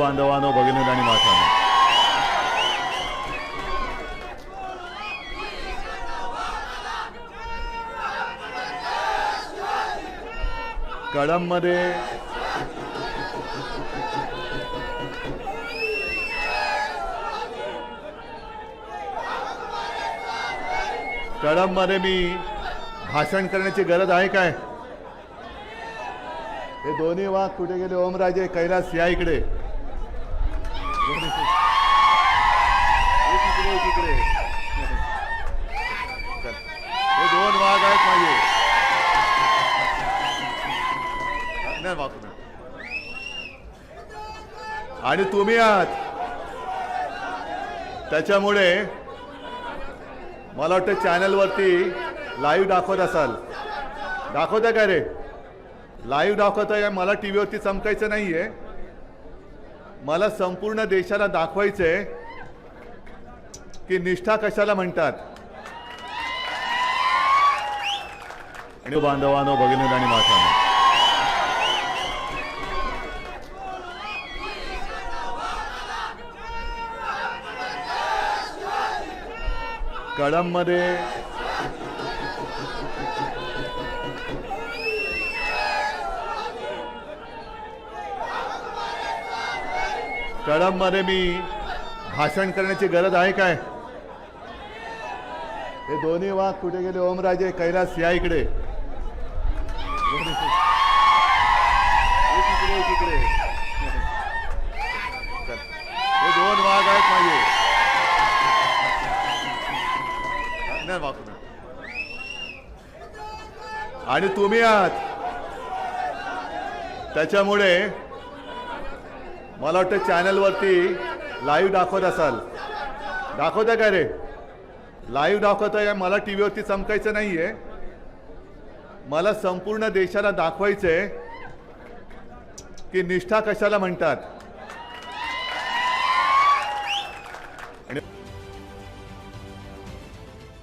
बांधवानो भगिनी आणि मातानो. कळंबमध्ये कळंबमध्ये मी भाषण करण्याची गरज आहे काय? हे दोन्ही वाघ कुठे गेले? ओमराजे कैलास या इकडे. हे दोन वाघ आहेत माझे नाही आणि तुम्ही आहात. त्याच्यामुळे मला वाटतं चॅनलवरती लाईव्ह दाखवत असाल. दाखवता का रे? लाईव्ह दाखवताय मला टी व्हीवरती चमकायचं नाहीये. मला संपूर्ण देशाला दाखवायचंय की निष्ठा कशाला म्हणतात. आणि बांधवानो भगिनी आणि मातानो. कळंबमध्ये कळंबमध्ये मी भाषण करण्याची गरज आहे काय? हे दोन्ही वाघ कुठे गेले? ओमराजे कैलास या इकडे. हे दोन वाघ आहेत माझे. नाही आणि तुम्ही आहात. त्याच्यामुळे मला वाटतं चॅनलवरती लाईव्ह दाखवत असाल. दाखवते का रे? लाईव्ह दाखवत आहे मला टी व्हीवरती चमकायचं नाहीये. मला संपूर्ण देशाला दाखवायचं आहे की निष्ठा कशाला म्हणतात. आणि